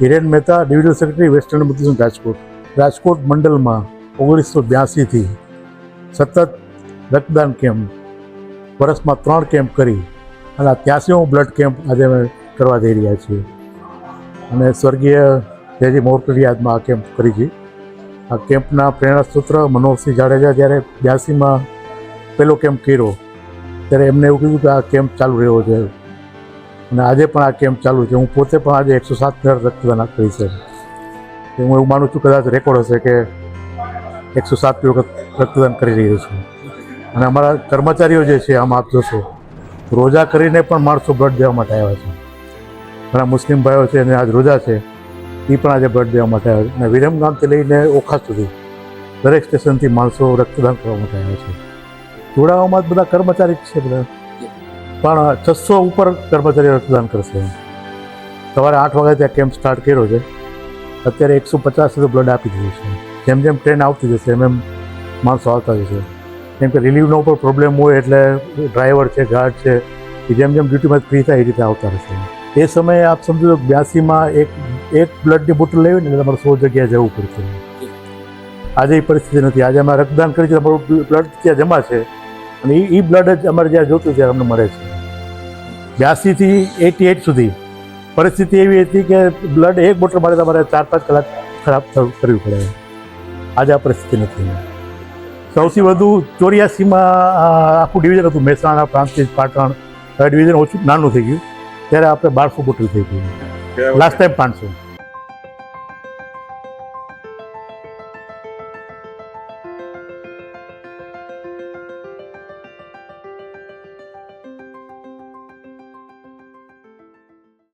Hiren Mehta divisional secretary western Buddhism Rajkot. Rajkot મંડળમાં ઓગણીસો બ્યાસીથી સતત રક્તદાન કેમ્પ, વર્ષમાં ત્રણ કેમ્પ કરી અને આ ત્યાસીમો બ્લડ કેમ્પ આજે અમે કરવા જઈ રહ્યા છીએ. અને સ્વર્ગીય જયજી મોરકરી યાદમાં આ કેમ્પ કરી છે. આ કેમ્પના પ્રેરણા સૂત્ર મનોહરસિંહ જાડેજા જ્યારે બ્યાસીમાં પહેલો કેમ્પ કર્યો, ત્યારે એમને એવું કીધું કે આ કેમ્પ ચાલુ રહ્યો છે. અને આજે પણ આ કેમ્પ ચાલુ છે. હું પોતે પણ આજે એકસો સાત હજાર રક્તદાન કરી છે. હું એવું માનું છું કદાચ રેકોર્ડ હશે કે એકસો સાત વખત રક્તદાન કરી રહ્યો છું. અને અમારા કર્મચારીઓ જે છે, આમ આપ જોશો, રોજા કરીને પણ માણસો બ્લડ દેવા માટે આવ્યા છે. ઘણા મુસ્લિમ ભાઈઓ છે અને આજ રોજા છે એ પણ આજે બ્લડ દેવા માટે આવ્યા છે. અને વિરમગામથી લઈને ઓખા સુધી દરેક સ્ટેશનથી માણસો રક્તદાન કરવા માટે આવ્યા છે. જોડાવામાં બધા કર્મચારી છે બધા. પણ છસો ઉપર કર્મચારીઓ રક્તદાન કરશે. સવારે આઠ વાગે ત્યાં કેમ્પ સ્ટાર્ટ કર્યો છે. અત્યારે એકસો પચાસ સુધી બ્લડ આપી દીધું છે. જેમ જેમ ટ્રેન આવતી જશે, એમ એમ માણસો આવતા જશે. કેમ કે રિલીવનો પણ પ્રોબ્લેમ હોય એટલે ડ્રાઈવર છે ગાર્ડ છે, એ જેમ જેમ ડ્યુટીમાં ફ્રી થાય એ રીતે આવતા રહેશે. એ સમયે આપ સમજો તો બ્યાસીમાં એક એક બ્લડની બોટલ લેવી ને તમારે સો જગ્યાએ જવું પડતું આજે એ પરિસ્થિતિ નથી. આજે અમે રક્તદાન કરી છે, તમારું બ્લડ ત્યાં જમા છે? અને એ બ્લડ જ અમારે જ્યાં જોતું ત્યારે અમને મળે છે. બ્યાસીથી એટી એટ સુધી. પરિસ્થિતિ એવી હતી કે બ્લડ એક બોટલ માટે તમારે ચાર પાંચ કલાક ખરાબ કરવી પડે. આજે આ પરિસ્થિતિ નથી. સૌથી વધુ ચોર્યાસીમાં આખું ડિવિઝન હતું. મહેસાણા પ્રાંતિજ પાટણ ડિવિઝન ઓછું નાનું થઈ ગયું. ત્યારે આપણે બારસો બોટલ થઈ ગયું. લાસ્ટ ટાઈમ પાંચસો.